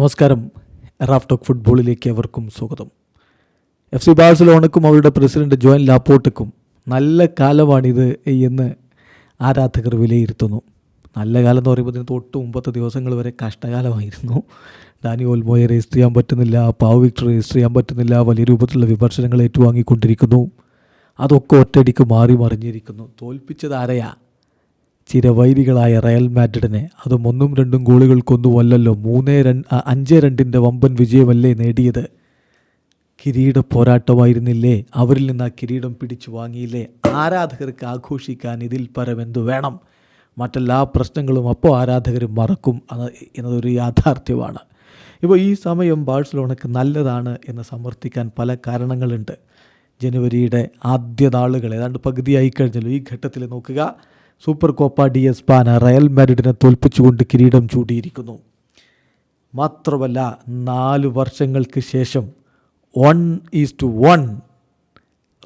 നമസ്കാരം. Raf talk ഫുട്ബോളിലേക്ക് എവർക്കും സ്വാഗതം. എഫ് സി ബാഴ്സലോണക്കും അവരുടെ പ്രസിഡന്റ് ജോയിൻ ലാപ്പോട്ടക്കും നല്ല കാലമാണിത് എന്ന് ആരാധകർ വിലയിരുത്തുന്നു. നല്ല കാലം എന്ന് പറയുമ്പോൾ ഇതിന് തൊട്ട് മുമ്പത്തെ ദിവസങ്ങൾ വരെ കഷ്ടകാലമായിരുന്നു. ഡാനി ഓൽമോയെ രജിസ്റ്റർ ചെയ്യാൻ പറ്റുന്നില്ല പാവ് വിക്ടർ രജിസ്റ്റർ ചെയ്യാൻ പറ്റുന്നില്ല വലിയ രൂപത്തിലുള്ള വിമർശനങ്ങൾ ഏറ്റുവാങ്ങിക്കൊണ്ടിരിക്കുന്നു. അതൊക്കെ ഒറ്റയടിക്ക് മാറി മറിഞ്ഞിരിക്കുന്നു. തോൽപ്പിച്ചത് ആരെയാ? ചിരവൈരികളായ റയൽ മാഡ്രിഡിനെ അതും ഒന്നും രണ്ടും ഗോളുകൾക്കൊന്നുമല്ലല്ലോ മൂന്നേ രണ്ട് അഞ്ച് രണ്ടിന്റെ വമ്പൻ വിജയമല്ലേ നേടിയത്? കിരീട പോരാട്ടമായിരുന്നില്ലേ? അവരിൽ നിന്ന് ആ കിരീടം പിടിച്ചു വാങ്ങിയില്ലേ? ആരാധകർക്ക് ആഘോഷിക്കാൻ ഇതിൽ പരം എന്തു വേണം? മറ്റെല്ലാ പ്രശ്നങ്ങളും അപ്പോൾ ആരാധകർ മറക്കും എന്നതൊരു യാഥാർത്ഥ്യമാണ്. ഇപ്പോൾ ഈ സമയം ബാഴ്സലോണയ്ക്ക് നല്ലതാണ് എന്ന് സമർത്ഥിക്കാൻ പല കാരണങ്ങളുണ്ട്. ജനുവരിയുടെ ആദ്യ നാളുകൾ ഏതാണ്ട് പകുതിയായി കഴിഞ്ഞല്ലോ ഈ ഘട്ടത്തിൽ നോക്കുക. Super Copa de España Real മാഡ്രിഡിനെ തോൽപ്പിച്ചുകൊണ്ട് കിരീടം ചൂടിയിരിക്കുന്നു മാത്രമല്ല നാല് വർഷങ്ങൾക്ക് ശേഷം വൺ ഈസ് ടു വൺ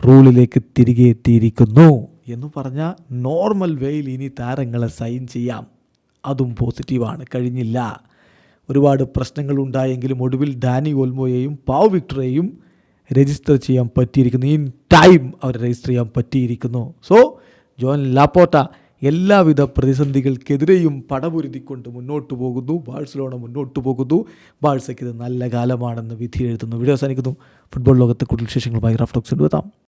റൂളിലേക്ക് തിരികെ എത്തിയിരിക്കുന്നു. എന്ന് പറഞ്ഞാൽ നോർമൽ വേയിൽ ഇനി താരങ്ങളെ സൈൻ ചെയ്യാം. അതും പോസിറ്റീവാണ് കഴിഞ്ഞില്ല. ഒരുപാട് പ്രശ്നങ്ങൾ ഉണ്ടായെങ്കിലും ഒടുവിൽ ഡാനി ഓൽമോയെയും പാവ് വിക്ടറേയും രജിസ്റ്റർ ചെയ്യാൻ പറ്റിയിരിക്കുന്നു. ഇൻ ടൈം അവർ രജിസ്റ്റർ ചെയ്യാൻ പറ്റിയിരിക്കുന്നു. സോ ജോൺ ലാപ്പോട്ട എല്ലാവിധ പ്രതിസന്ധികൾക്കെതിരെയും പടപൊരുതിക്കൊണ്ട് മുന്നോട്ട് പോകുന്നു. ബാഴ്സലോണ മുന്നോട്ട് പോകുന്നു. ബാഴ്സയ്ക്ക് ഇത് നല്ല കാലമാണെന്ന് വിധി എഴുതുന്നു. വീഡിയോ അവസാനിക്കുന്നു. ഫുട്ബോൾ ലോകത്തെ കൂടുതൽ വിശേഷങ്ങളുമായി റഫ് ടോക്സ് എത്താം